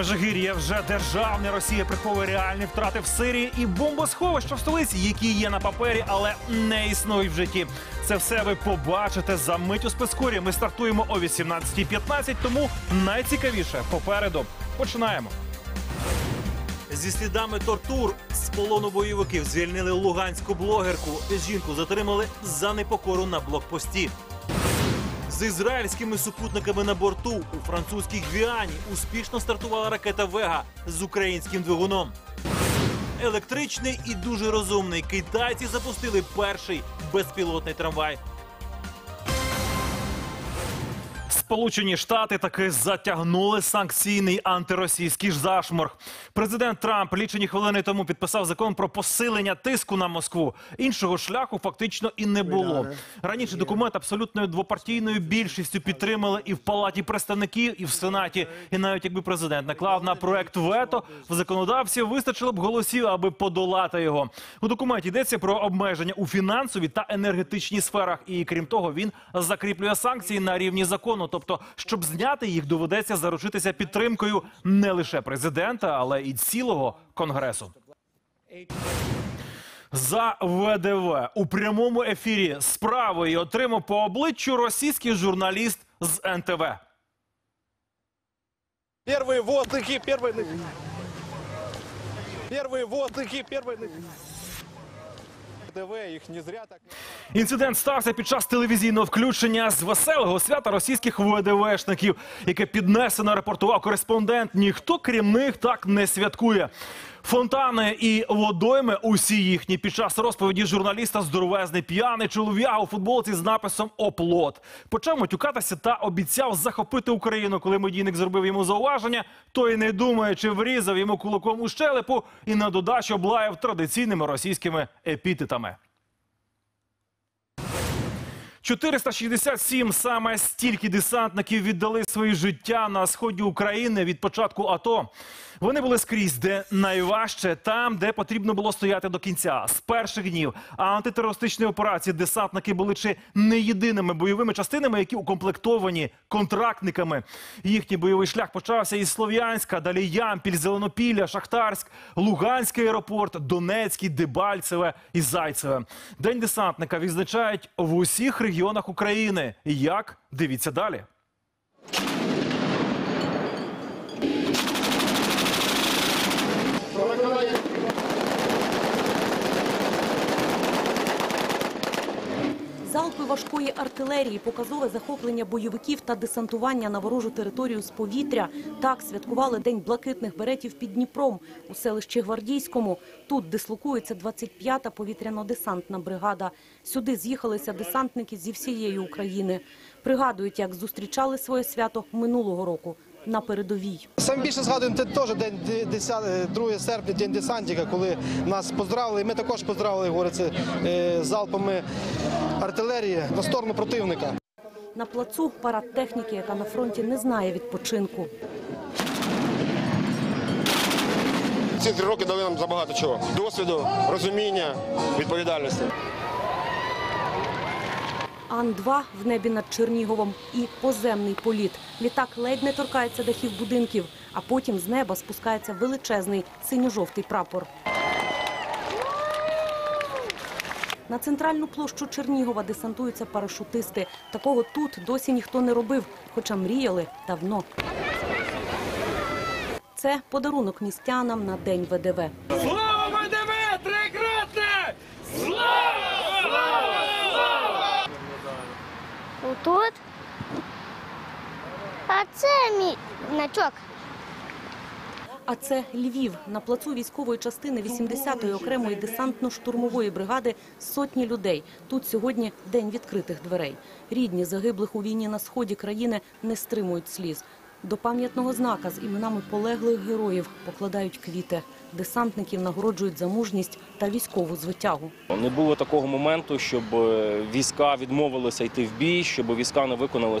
Межигір'я вже державне Росія приховує реальні втрати в Сирії і бомбосховища в столиці, які є на папері, але не існують в житті. Це все ви побачите за мить у спецкурі. Ми стартуємо о 18.15, тому найцікавіше попереду. Починаємо. Зі слідами тортур з полону бойовиків звільнили луганську блогерку. Жінку затримали за непокору на блокпості. З ізраїльськими супутниками на борту у французькій Гвіані успішно стартувала ракета Вега з українським двигуном. Електричний і дуже розумний китайці запустили перший безпілотний трамвай. Сполучені Штати таки затягнули санкційний антиросійський зашморг. Президент Трамп лічені хвилини тому підписав закон про посилення тиску на Москву. Іншого шляху фактично і не було. Раніше документ абсолютною двопартійною більшістю підтримали і в палаті представників, і в сенаті. І навіть якби президент наклав на проект вето, в законодавців вистачило б голосів, аби подолати його. У документі йдеться про обмеження у фінансовій та енергетичній сферах. І крім того, він закріплює санкції на рівні закону. Тобто, щоб зняти їх, доведеться заручитися підтримкою не лише президента, але і цілого конгресу. За ВДВ у прямому ефірі справою отримав по обличчю російський журналіст з НТВ. Первые воздухи, первые... Первые воздухи, первые... ДВ, Їх не зря так... Інцидент стався під час телевізійного включення з веселого свята російських ВДВшників, яке піднесено репортував кореспондент. Ніхто крім них так не святкує. Фонтани і водойми усі їхні під час розповіді журналіста здоровезний п'яний чолов'яга у футболці з написом Оплот. Почав матюкатися та обіцяв захопити Україну. Коли медійник зробив йому зауваження, той не думаючи врізав йому кулаком у щелепу і на додачу облаяв традиційними російськими епітетами. 467 саме стільки десантників віддали свої життя на сході України від початку АТО. Вони були скрізь, де найважче, там, де потрібно було стояти до кінця. З перших днів А антитерористичної операції десантники були чи не єдиними бойовими частинами, які укомплектовані контрактниками. Їхній бойовий шлях почався із Слов'янська, далі Ямпіль, Зеленопілля, Шахтарськ, Луганський аеропорт, Донецький, Дебальцеве і Зайцеве. День десантника відзначають в усіх регіонах України. Як дивіться далі. Залпи важкої артилерії, показове захоплення бойовиків та десантування на ворожу територію з повітря. Так святкували День блакитних беретів під Дніпром у селищі Гвардійському. Тут дислокується 25-та повітряно-десантна бригада. Сюди з'їхалися десантники зі всієї України. Пригадують, як зустрічали своє свято минулого року на передовій. Саме більше згадуємо, це теж день 2 серпня, день десантника, коли нас поздравили. Ми також поздравили, говориться, е, залпами артилерії на сторону противника. На плацу парад техніки, яка на фронті не знає відпочинку. Ці три роки дали нам забагато чого: досвіду, розуміння, відповідальності. Ан-2 в небі над Черніговом і поземний політ. Літак ледь не торкається дахів будинків, а потім з неба спускається величезний синьо-жовтий прапор. На центральну площу Чернігова десантуються парашутисти. Такого тут досі ніхто не робив, хоча мріяли давно. Це подарунок містянам на День ВДВ. Слава ВДВ! Трикратне! Отут. А це мій значок. А це Львів. На плацу військової частини 80-ї окремої десантно-штурмової бригади сотні людей. Тут сьогодні день відкритих дверей. Рідні загиблих у війні на сході країни не стримують сліз. До пам'ятного знака з іменами полеглих героїв покладають квіти. Десантників нагороджують за мужність та військову звитягу. Не було такого моменту, щоб е, війська відмовилися йти в бій, щоб війська не виконали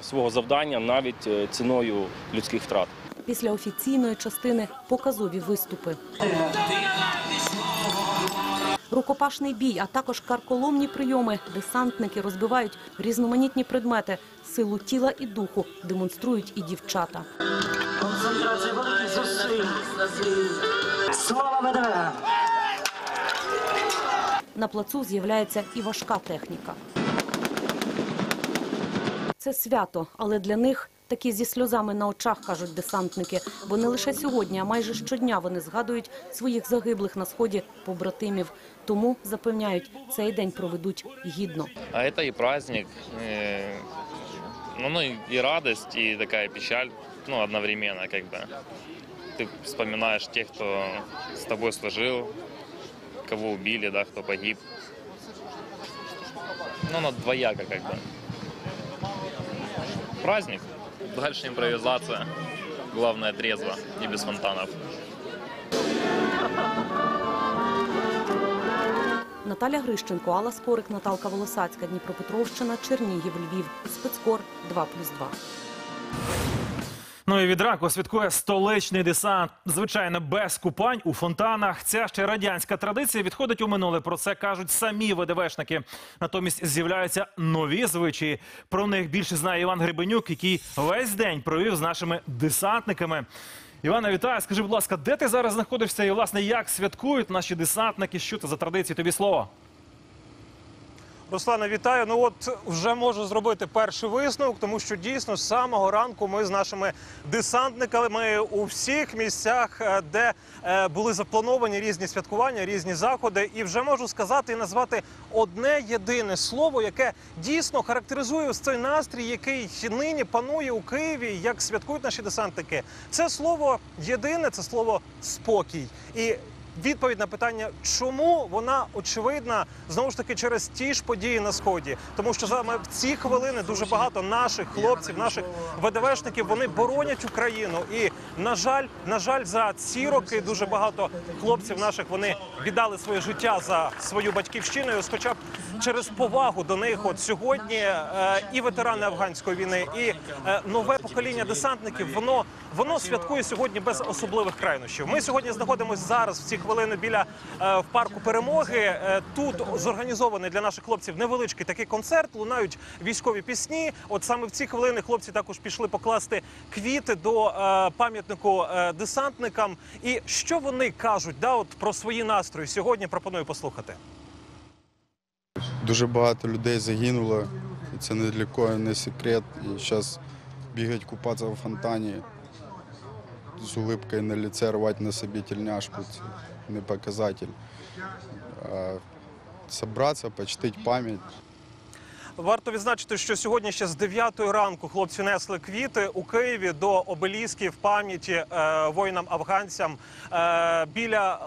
свого завдання навіть е, ціною людських втрат. Після офіційної частини показові виступи. Рукопашний бій, а також карколомні прийоми. Десантники розбивають різноманітні предмети. Силу тіла і духу демонструють і дівчата. зусиль. Слава! На плацу з'являється і важка техніка. Це свято, але для них такі зі сльозами на очах, кажуть десантники. Бо не лише сьогодні, а майже щодня вони згадують своїх загиблих на сході побратимів. Тому запевняють, цей день проведуть гідно. А это и праздник, э, ну, ну и- и радость, и такая печаль, ну, одновременно, как бы. Ты вспоминаешь тех, кто с тобой служил, кого убили, да, кто погиб. Ну, оно двояко, как бы. Праздник. Дальше импровизация. Главное трезво и без фонтанов. Наталя Грищенко, Алла Скорик, Наталка Волосацька, Дніпропетровщина, Чернігів, Львів. Спецкор 2+,2. Ну і від святкує столичний десант. Звичайно, без купань у фонтанах. Ця ще радянська традиція відходить у минуле. Про це кажуть самі ВДВшники. Натомість з'являються нові звичаї. Про них більше знає Іван Гребенюк, який весь день провів з нашими десантниками. Івана, вітаю. Скажи, будь ласка, де ти зараз знаходишся і власне як святкують наші десантники? Що це за традиції? Тобі слово. Руслана, вітаю. Ну от вже можу зробити перший висновок, тому що дійсно з самого ранку ми з нашими десантниками у всіх місцях, е, де е, були заплановані різні святкування, різні заходи, і вже можу сказати і назвати одне єдине слово, яке дійсно характеризує ось цей настрій, який нині панує у Києві, як святкують наші десантники. Це слово єдине, це слово спокій. І Відповідь на питання, чому вона очевидна знову ж таки через ті ж події на сході, тому що саме в ці хвилини дуже багато наших хлопців, наших ВДВшників, вони боронять Україну. І на жаль, на жаль, за ці роки дуже багато хлопців наших вони віддали своє життя за свою батьківщину. Хоча б через повагу до них, от сьогодні е, і ветерани афганської війни, і е, нове покоління десантників, воно воно святкує сьогодні без особливих крайнощів. Ми сьогодні знаходимося зараз в ці хвилини біля е, в парку перемоги. Е, тут зорганізований для наших хлопців невеличкий такий концерт. Лунають військові пісні. От саме в ці хвилини хлопці також пішли покласти квіти до е, пам'ятнику десантникам. І що вони кажуть, да, от про свої настрої сьогодні пропоную послухати. Дуже багато людей загинуло, це не для кого не секрет. І зараз бігати купатися в фонтані з улипкою на лице, рвати на собі тільняшку це не показатель. А Собратися, почтити пам'ять. Варто відзначити, що сьогодні ще з 9 ранку хлопці несли квіти у Києві до обелісків пам'яті е, воїнам-афганцям е, біля.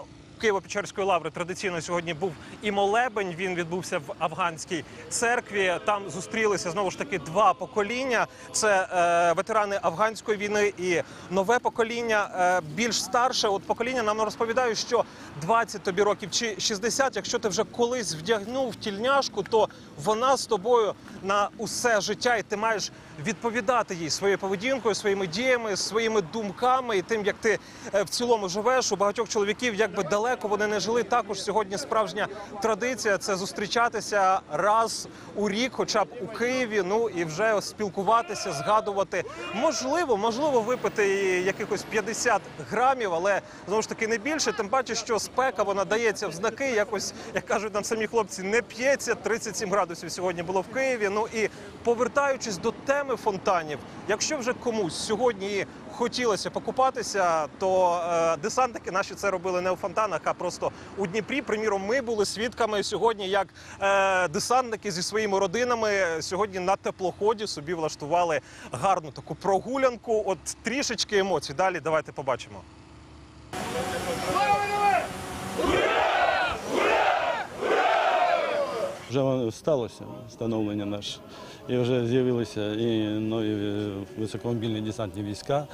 Києво-Печерської лаври традиційно сьогодні був і молебень. Він відбувся в афганській церкві. Там зустрілися знову ж таки два покоління: це е, ветерани афганської війни і нове покоління, е, більш старше. От покоління нам розповідають, що 20 тобі років чи 60, якщо ти вже колись вдягнув тільняшку, то вона з тобою на усе життя, і ти маєш відповідати їй своєю поведінкою, своїми діями, своїми думками і тим, як ти е, в цілому живеш. У багатьох чоловіків, як би далеко вони не жили. Також сьогодні справжня традиція це зустрічатися раз у рік, хоча б у Києві. Ну і вже спілкуватися, згадувати. Можливо, можливо, випити якихось 50 грамів, але знову ж таки не більше. Тим паче, що спека вона дається в знаки. Якось як кажуть нам самі хлопці, не п'ється. 37 градусів сьогодні було в Києві. Ну і повертаючись до теми фонтанів, якщо вже комусь сьогодні хотілося покупатися, то е, десантники наші це робили не у фонтанах, а просто у Дніпрі. Приміром, ми були свідками сьогодні, як е, десантники зі своїми родинами сьогодні на теплоході собі влаштували гарну таку прогулянку. От трішечки емоцій. Далі давайте побачимо. Вже сталося встановлення наше. І вже з'явилися і нові високомобільні десантні війська.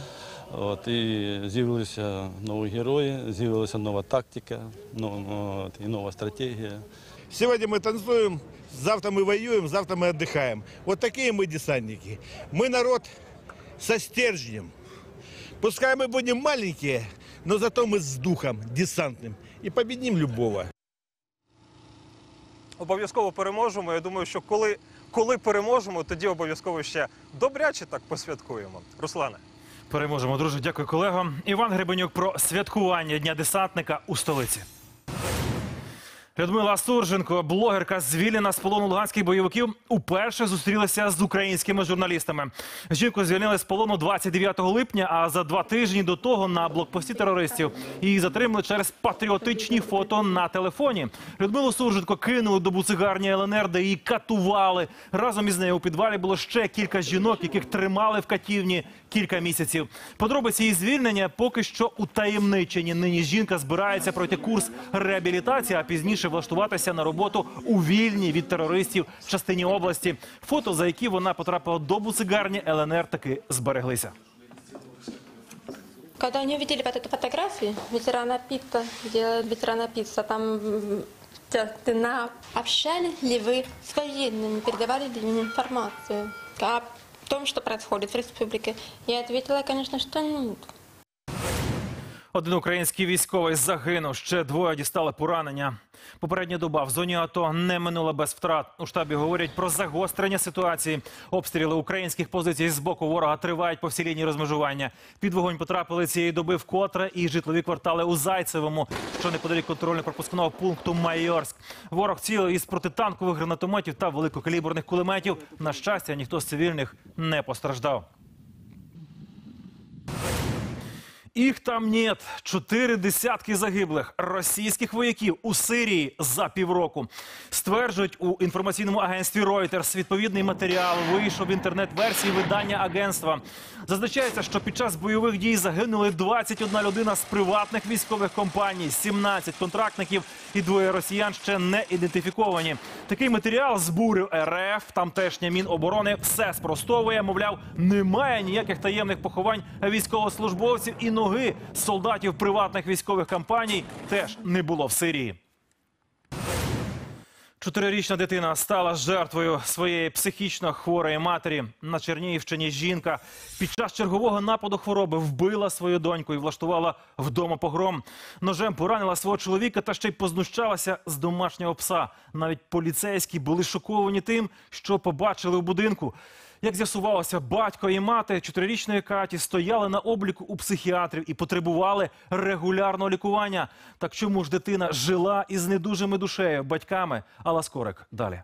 От, і з'явилися нові герої, з'явилася нова тактика, ну, от, і нова стратегія. Сегодня мы танцуем, завтра мы воюем, завтра мы отдыхаем. Вот такие мы десантники. Мы народ со стержнем. Пускай мы будем маленькие, но зато мы с духом десантным и победим любого. Обов'язково переможемо. Я думаю, що коли, коли переможемо, тоді обов'язково ще добряче так посвяткуємо. Руслане. Переможемо, друже. Дякую, колего. Іван Гребенюк про святкування Дня десантника у столиці. Людмила Сурженко, блогерка, звільнена з полону луганських бойовиків, уперше зустрілася з українськими журналістами. Жінку звільнили з полону 29 липня, а за два тижні до того на блокпості терористів її затримали через патріотичні фото на телефоні. Людмилу Сурженко кинули до буцигарні ЛНР, де її катували. Разом із нею у підвалі було ще кілька жінок, яких тримали в катівні кілька місяців. Подробиці її звільнення поки що утаємничені. Нині жінка збирається пройти курс реабілітації, а пізніше влаштуватися на роботу у вільній від терористів частині області. Фото, за які вона потрапила до буцигарні ЛНР, таки збереглися. Когда они увидели вот эту фотографию ветерана Питта, где ветерана Питта, там м, тексты на общались ли вы с военными, передавали ли им информацию о том, что происходит в республике? Я ответила, конечно, что нет. Один український військовий загинув, ще двоє дістали поранення. Попередня доба в зоні АТО не минула без втрат. У штабі говорять про загострення ситуації. Обстріли українських позицій з боку ворога тривають по всій лінії розмежування. Під вогонь потрапили цієї доби вкотре і житлові квартали у Зайцевому, що неподалік контрольно-пропускного пункту Майорськ. Ворог цілив із протитанкових гранатометів та великокаліберних кулеметів. На щастя, ніхто з цивільних не постраждав. Їх там нет. Чотири десятки загиблих російських вояків у Сирії за півроку. Стверджують у інформаційному агентстві Reuters. Відповідний матеріал вийшов в інтернет-версії видання агентства. Зазначається, що під час бойових дій загинули 21 людина з приватних військових компаній, 17 контрактників і двоє росіян ще не ідентифіковані. Такий матеріал збурив РФ. Тамтешня Міноборони все спростовує. Мовляв, немає ніяких таємних поховань військовослужбовців і ноги солдатів приватних військових компаній теж не було в Сирії. Чотирирічна дитина стала жертвою своєї психічно хворої матері. На Чернігівщині жінка під час чергового нападу хвороби вбила свою доньку і влаштувала вдома погром. Ножем поранила свого чоловіка та ще й познущалася з домашнього пса. Навіть поліцейські були шоковані тим, що побачили у будинку. Як з'ясувалося, батько і мати чотирирічної Каті стояли на обліку у психіатрів і потребували регулярного лікування. Так чому ж дитина жила із недужими душею, батьками? Алла Скорик далі.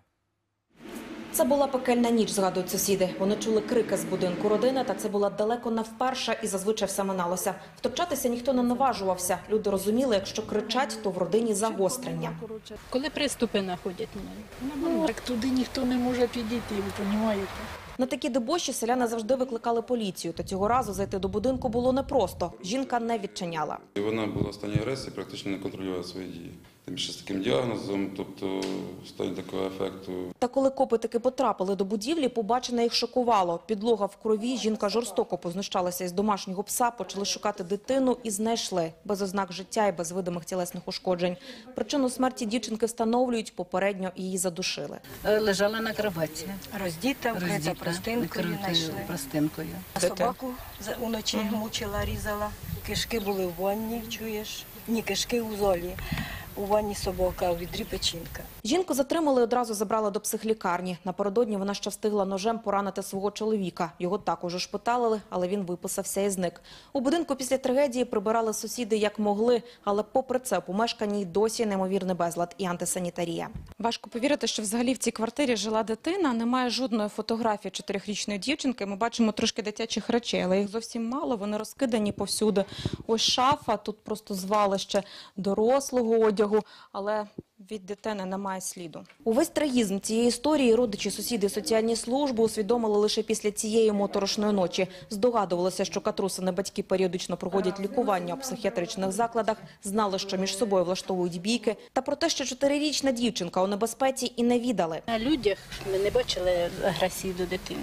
Це була пекельна ніч, згадують сусіди. Вони чули крики з будинку родини, та це була далеко не вперше і зазвичай все миналося. Втручатися ніхто не наважувався. Люди розуміли, якщо кричать, то в родині загострення. Коли приступи находять ну, так туди ніхто не може підійти, ви розумієте? На такі дебоші селяни завжди викликали поліцію. Та цього разу зайти до будинку було непросто. Жінка не відчиняла. Вона була в стані агресії, практично не контролювала свої дії. Тим більше з таким діагнозом, тобто в стані такого ефекту. Та коли копи таки потрапили до будівлі, побачене їх шокувало. Підлога в крові, жінка жорстоко познущалася із домашнього пса, почали шукати дитину і знайшли. Без ознак життя і без видимих тілесних ушкоджень. Причину смерті дівчинки встановлюють, попередньо її задушили. Лежала на кроваті. Роздіта, вкрита простинкою знайшли. простинкою. Собаку за- уночі мучила, різала. Кишки були в ванні, чуєш? Ні, кишки у золі. У ванні собака, у відрі печінка. Жінку затримали і одразу забрали до психлікарні. Напередодні вона ще встигла ножем поранити свого чоловіка. Його також ушпиталили, але він виписався і зник. У будинку після трагедії прибирали сусіди як могли, але попри це помешканні досі неймовірний безлад і антисанітарія. Важко повірити, що взагалі в цій квартирі жила дитина. Немає жодної фотографії чотирьохрічної дівчинки. Ми бачимо трошки дитячих речей, але їх зовсім мало. Вони розкидані повсюди. Ось шафа, тут просто звалище дорослого одягу, але від дитини немає сліду. Увесь трагізм цієї історії родичі, сусіди, соціальні служби усвідомили лише після цієї моторошної ночі. Здогадувалося, що катрусини батьки періодично проходять лікування у психіатричних закладах, знали, що між собою влаштовують бійки, та про те, що чотирирічна дівчинка у небезпеці і не відали. На людях ми не бачили агресії до дитини.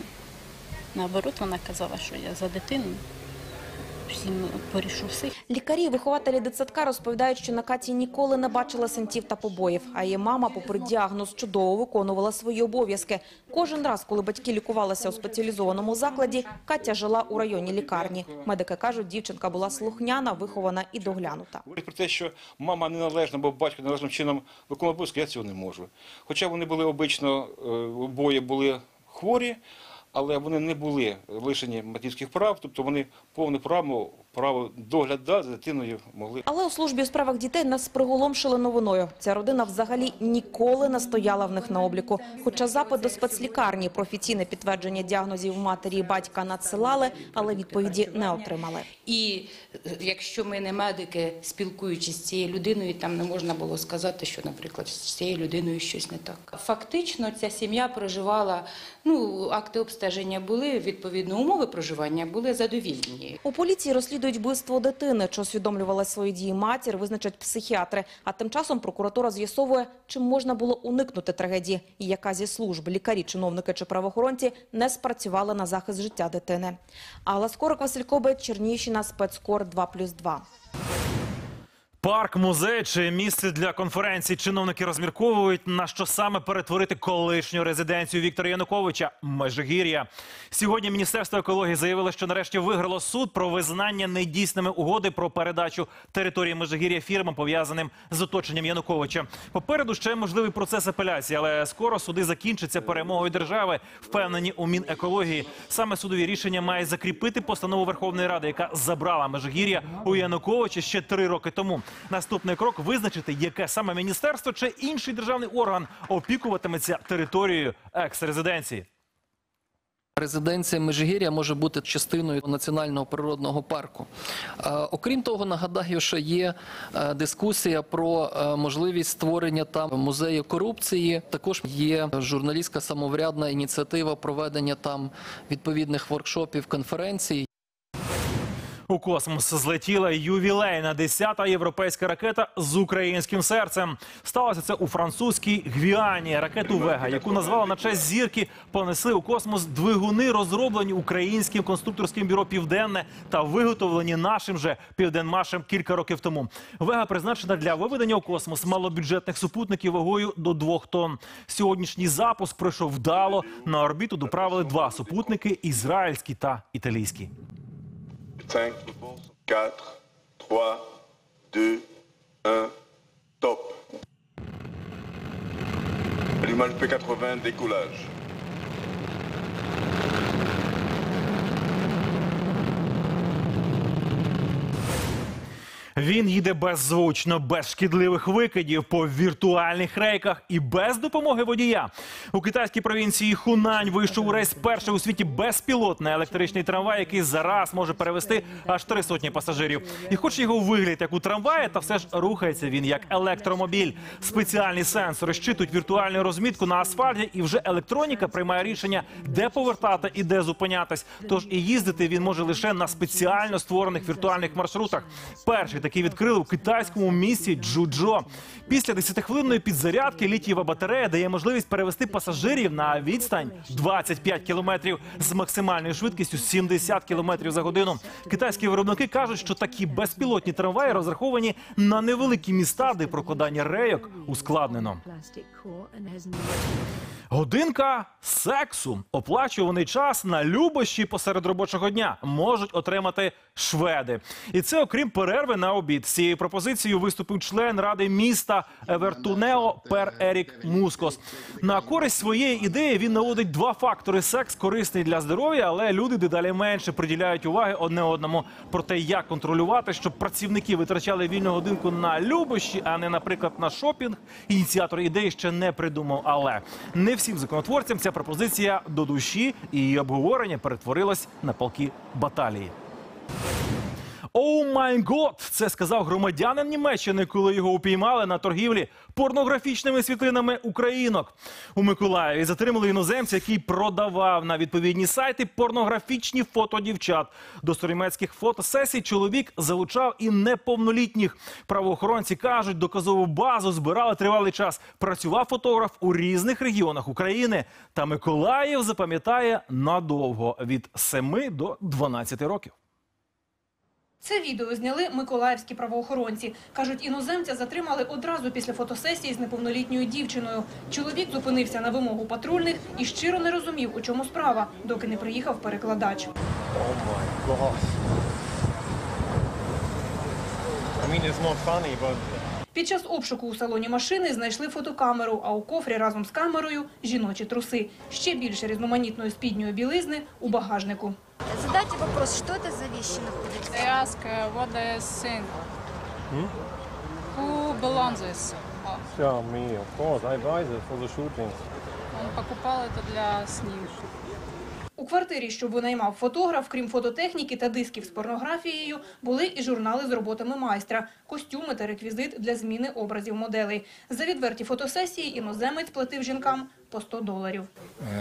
Наоборот, вона казала, що я за дитину всім порішу всіх. Лікарі, вихователі дитсадка розповідають, що на Каті ніколи не бачила синтів та побоїв. А її мама, попри діагноз, чудово виконувала свої обов'язки. Кожен раз, коли батьки лікувалися у спеціалізованому закладі, Катя жила у районній лікарні. Медики кажуть, дівчинка була слухняна, вихована і доглянута. Говорить про те, що мама неналежна, бо батько належним чином виконував обов'язки, я цього не можу. Хоча вони були обично, е, обоє були хворі, але вони не були лишені батьківських прав, тобто вони повне право, право догляду за дитиною могли. Але у службі у справах дітей нас приголомшили новиною. Ця родина взагалі ніколи не стояла в них на обліку. Хоча запит до спецлікарні про офіційне підтвердження діагнозів матері і батька надсилали, але відповіді не отримали. І е, якщо ми не медики, спілкуючись з цією людиною, там не можна було сказати, що, наприклад, з цією людиною щось не так. Фактично, ця сім'я проживала, ну, акти обстеження були, відповідно, умови проживання були задовільні. У поліції розслідують вбивство дитини, що усвідомлювала свої дії матір, визначать психіатри. А тим часом прокуратура з'ясовує, чи можна було уникнути трагедії, і яка зі служб, лікарі, чиновники чи правоохоронці не спрацювали на захист життя дитини. Алла Скорик, Василькобе, Чернігівщина, спецкор 2+,2. Парк, музей чи місце для конференцій чиновники розмірковують, на що саме перетворити колишню резиденцію Віктора Януковича Межигір'я. Сьогодні Міністерство екології заявило, що нарешті виграло суд про визнання недійсними угоди про передачу території Межигір'я фірмам, пов'язаним з оточенням Януковича. Попереду ще можливий процес апеляції, але скоро суди закінчаться перемогою держави. Впевнені у Мінекології. Саме судові рішення має закріпити постанову Верховної Ради, яка забрала Межигір'я у Януковича ще три роки тому. Наступний крок визначити, яке саме міністерство чи інший державний орган опікуватиметься територією екс-резиденції. Резиденція Межигір'я може бути частиною національного природного парку. Е, Окрім того, нагадаю, що є е, дискусія про е, можливість створення там музею корупції. Також є журналістська самоврядна ініціатива проведення там відповідних воркшопів, конференцій. У космос злетіла ювілейна 10-та європейська ракета з українським серцем. Сталося це у французькій Гвіані. Ракету Вега, яку назвали на честь зірки, понесли у космос двигуни, розроблені українським конструкторським бюро Південне та виготовлені нашим же Південмашем кілька років тому. Вега призначена для виведення у космос малобюджетних супутників вагою до двох тонн. Сьогоднішній запуск пройшов вдало. На орбіту доправили два супутники ізраїльський та італійський. 5, 4, 3, 2, 1, top. Allumage P80, décollage. Він їде беззвучно, без шкідливих викидів по віртуальних рейках і без допомоги водія. У китайській провінції Хунань вийшов у рейс перший у світі безпілотний електричний трамвай, який зараз може перевести аж три сотні пасажирів. І хоч його вигляд як у трамваї, та все ж рухається він як електромобіль. Спеціальні сенсори щитують віртуальну розмітку на асфальті, і вже електроніка приймає рішення, де повертати і де зупинятись. Тож і їздити він може лише на спеціально створених віртуальних маршрутах. Перший такий відкрили у китайському місті Джуджо. Після 10-хвилинної підзарядки літієва батарея дає можливість перевести пасажирів на відстань 25 кілометрів з максимальною швидкістю 70 кілометрів за годину. Китайські виробники кажуть, що такі безпілотні трамваї розраховані на невеликі міста, де прокладання рейок ускладнено. Годинка сексу. Оплачуваний час на любощі посеред робочого дня можуть отримати шведи. І це окрім перерви на обід. З цією пропозицією виступив член ради міста Евертунео Пер Ерік Мускос. На користь своєї ідеї він наводить два фактори: секс корисний для здоров'я, але люди дедалі менше приділяють уваги одне одному. Про те, як контролювати, щоб працівники витрачали вільну годинку на любощі, а не, наприклад, на шопінг. Ініціатор ідеї ще не придумав, але не всім законотворцям ця пропозиція до душі і її обговорення перетворилось на палки баталії. Оу май гот! Це сказав громадянин Німеччини, коли його упіймали на торгівлі порнографічними світлинами українок. У Миколаєві затримали іноземця, який продавав на відповідні сайти порнографічні фото дівчат. До соромецьких фотосесій чоловік залучав і неповнолітніх. Правоохоронці кажуть, доказову базу збирали тривалий час. Працював фотограф у різних регіонах України. Та Миколаїв запам'ятає надовго від 7 до 12 років. Це відео зняли миколаївські правоохоронці. Кажуть, іноземця затримали одразу після фотосесії з неповнолітньою дівчиною. Чоловік зупинився на вимогу патрульних і щиро не розумів, у чому справа, доки не приїхав перекладач. I mean, Під час обшуку у салоні машини знайшли фотокамеру, а у кофрі разом з камерою жіночі труси. Ще більше різноманітної спідньої білизни у багажнику. Задайте вопрос, что это за вещи находятся? They ask uh, what they think. Who belongs this? Oh, me, of course. I buy this for the shooting. Он покупал это для снимков. У квартирі, що винаймав фотограф, крім фототехніки та дисків з порнографією, були і журнали з роботами майстра, костюми та реквізит для зміни образів моделей. За відверті фотосесії іноземець платив жінкам по 100 доларів.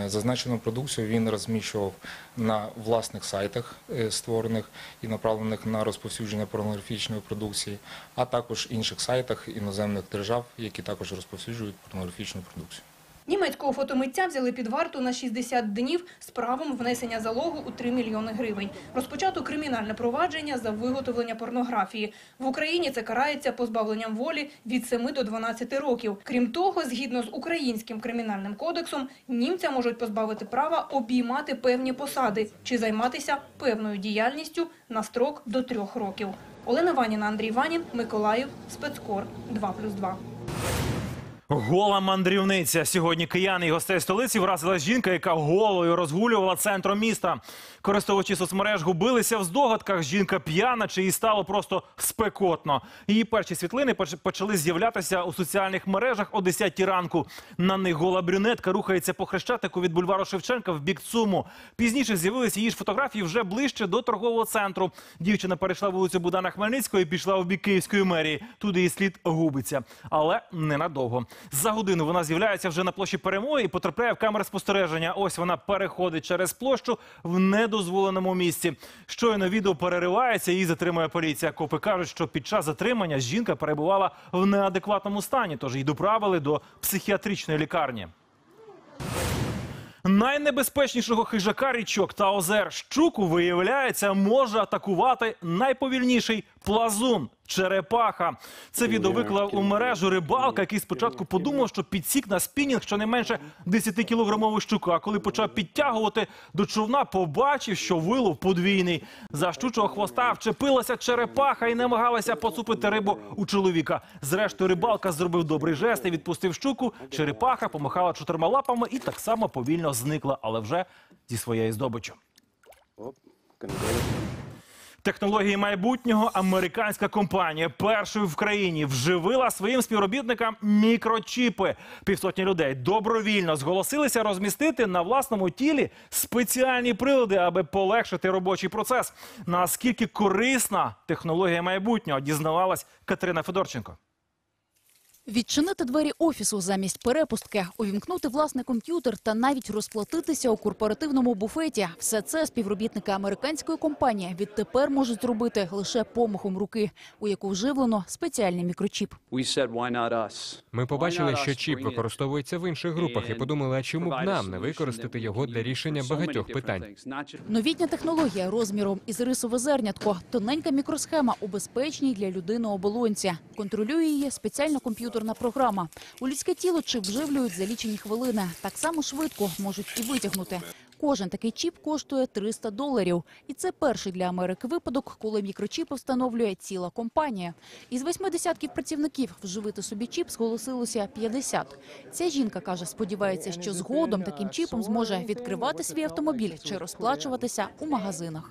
Е, Зазначену продукцію він розміщував на власних сайтах, е, створених і направлених на розповсюдження порнографічної продукції, а також інших сайтах іноземних держав, які також розповсюджують порнографічну продукцію. Німецького фотомитця взяли під варту на 60 днів з правом внесення залогу у 3 мільйони гривень. Розпочато кримінальне провадження за виготовлення порнографії. В Україні це карається позбавленням волі від 7 до 12 років. Крім того, згідно з українським кримінальним кодексом, німця можуть позбавити права обіймати певні посади чи займатися певною діяльністю на строк до трьох років. Олена Ваніна, Андрій Ванін, Миколаїв, Спецкор 2+,2. Гола мандрівниця. Сьогодні кияни і гостей столиці вразила жінка, яка голою розгулювала центром міста. Користувачі соцмереж губилися в здогадках. Жінка п'яна, чи їй стало просто спекотно. Її перші світлини поч- почали з'являтися у соціальних мережах о 10 ранку. На них гола брюнетка рухається по хрещатику від бульвару Шевченка в бік ЦУМу. Пізніше з'явилися її ж фотографії вже ближче до торгового центру. Дівчина перейшла вулицю Богдана Хмельницького і пішла в бік Київської мерії. Туди її слід губиться, але ненадовго. За годину вона з'являється вже на площі перемоги і потрапляє в камери спостереження. Ось вона переходить через площу в недозволеному місці. Щойно відео переривається, її затримує поліція. Копи кажуть, що під час затримання жінка перебувала в неадекватному стані, тож її доправили до психіатричної лікарні. Найнебезпечнішого хижака річок та озер щуку, виявляється, може атакувати найповільніший плазун черепаха. Це відео виклав у мережу рибалка, який спочатку подумав, що підсік на спінінг щонайменше 10-кілограмову щуку. А коли почав підтягувати до човна, побачив, що вилов подвійний. За щучого хвоста вчепилася черепаха і намагалася поцупити рибу у чоловіка. Зрештою, рибалка зробив добрий жест і відпустив щуку. Черепаха помахала чотирма лапами і так само повільно зникла, але вже зі своєю здобиччю. Технології майбутнього американська компанія першою в країні вживила своїм співробітникам мікрочіпи. Півсотні людей добровільно зголосилися розмістити на власному тілі спеціальні прилади, аби полегшити робочий процес. Наскільки корисна технологія майбутнього дізнавалась Катерина Федорченко. Відчинити двері офісу замість перепустки, увімкнути власний комп'ютер та навіть розплатитися у корпоративному буфеті. Все це співробітники американської компанії відтепер можуть зробити лише помахом руки, у яку вживлено спеціальний мікрочіп. Ми побачили, що чіп використовується в інших групах, і подумали, а чому б нам не використати його для рішення багатьох питань. Новітня технологія розміром із рисове зернятко, тоненька мікросхема у безпечній для людини оболонці. Контролює її спеціальна комп'ютерна програма. У людське тіло чіп вживлюють за лічені хвилини. Так само швидко можуть і витягнути. Кожен такий чіп коштує 300 доларів. І це перший для Америки випадок, коли мікрочіпи встановлює ціла компанія. Із восьми десятків працівників вживити собі чіп зголосилося 50. Ця жінка каже, сподівається, що згодом таким чіпом зможе відкривати свій автомобіль чи розплачуватися у магазинах.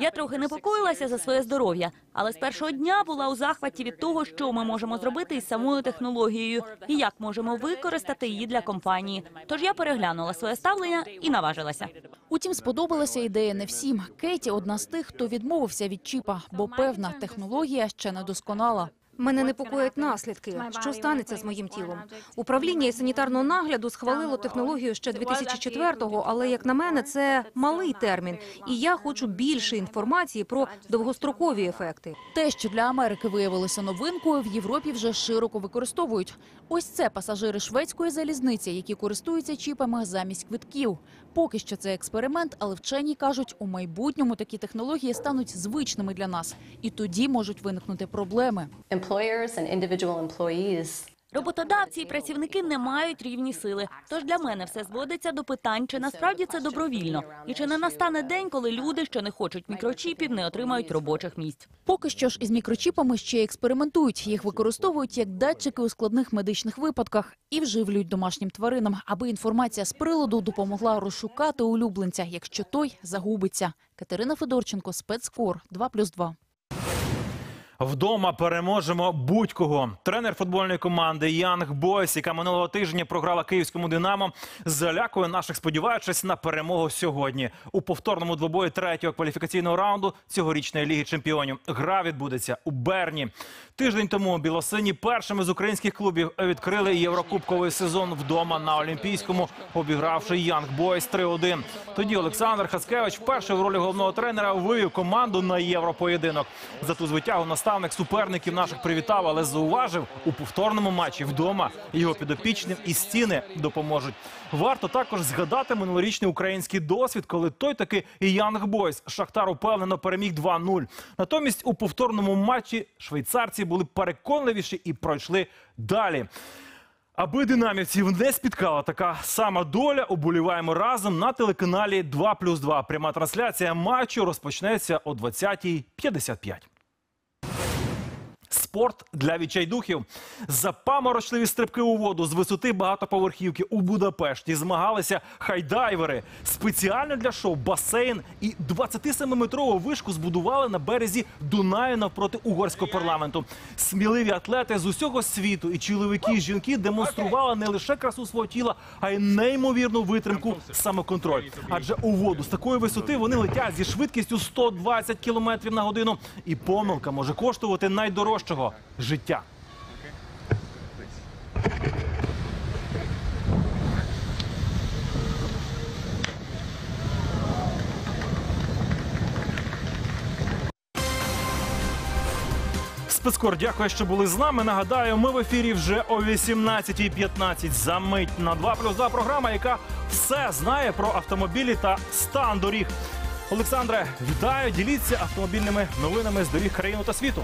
Я трохи непокоїлася за своє здоров'я, але з першого дня була у захваті від того, що ми можемо зробити із самою технологією і як можемо використати її для компанії. Тож я переглянула своє ставлення і наважилася. Утім, сподобалася ідея не всім. Кеті одна з тих, хто відмовився від чіпа, бо певна технологія ще не досконала. Мене непокоять наслідки. Що станеться з моїм тілом? Управління санітарного нагляду схвалило технологію ще 2004-го, але як на мене, це малий термін, і я хочу більше інформації про довгострокові ефекти. Те, що для Америки виявилося новинкою, в Європі вже широко використовують. Ось це пасажири шведської залізниці, які користуються чіпами замість квитків. Поки що це експеримент, але вчені кажуть, у майбутньому такі технології стануть звичними для нас, і тоді можуть виникнути проблеми. Роботодавці і працівники не мають рівні сили. Тож для мене все зводиться до питань, чи насправді це добровільно, і чи не настане день, коли люди, що не хочуть мікрочіпів, не отримають робочих місць. Поки що ж із мікрочіпами ще експериментують. Їх використовують як датчики у складних медичних випадках і вживлюють домашнім тваринам, аби інформація з приладу допомогла розшукати улюбленця, якщо той загубиться. Катерина Федорченко, спецкор 2+,2. Вдома переможемо будь-кого. Тренер футбольної команди Янг Бойс, яка минулого тижня програла київському Динамо, залякує наших, сподіваючись на перемогу сьогодні у повторному двобої третього кваліфікаційного раунду цьогорічної ліги чемпіонів. Гра відбудеться у Берні. Тиждень тому білосині першими з українських клубів відкрили єврокубковий сезон вдома на Олімпійському, обігравши Янг Бойс 3-1. Тоді Олександр Хацкевич вперше в ролі головного тренера вивів команду на європоєдинок. За ту звитягу наставник суперників наших привітав, але зауважив у повторному матчі вдома його підопічним і стіни допоможуть. Варто також згадати минулорічний український досвід, коли той таки і Янг Бойс Шахтар упевнено переміг 2-0. Натомість у повторному матчі швейцарці були переконливіші і пройшли далі. Аби динамівців не спіткала така сама доля, оболіваємо разом на телеканалі 2+,2. Пряма трансляція матчу розпочнеться о 20.55. Спорт для відчайдухів. Запаморочливі стрибки у воду з висоти багатоповерхівки у Будапешті змагалися хайдайвери. Спеціально для шоу басейн і 27-метрову вишку збудували на березі Дунаю навпроти угорського парламенту. Сміливі атлети з усього світу і чоловіки, і жінки демонстрували не лише красу свого тіла, а й неймовірну витримку, самоконтроль. Адже у воду з такої висоти вони летять зі швидкістю 120 км на годину. І помилка може коштувати найдорожчого життя. Спецкор, дякую, що були з нами. Нагадаю, ми в ефірі вже о 18.15. За мить на 2 плюс 2 програма, яка все знає про автомобілі та стан доріг. Олександре, вітаю! Діліться автомобільними новинами з доріг країни та світу.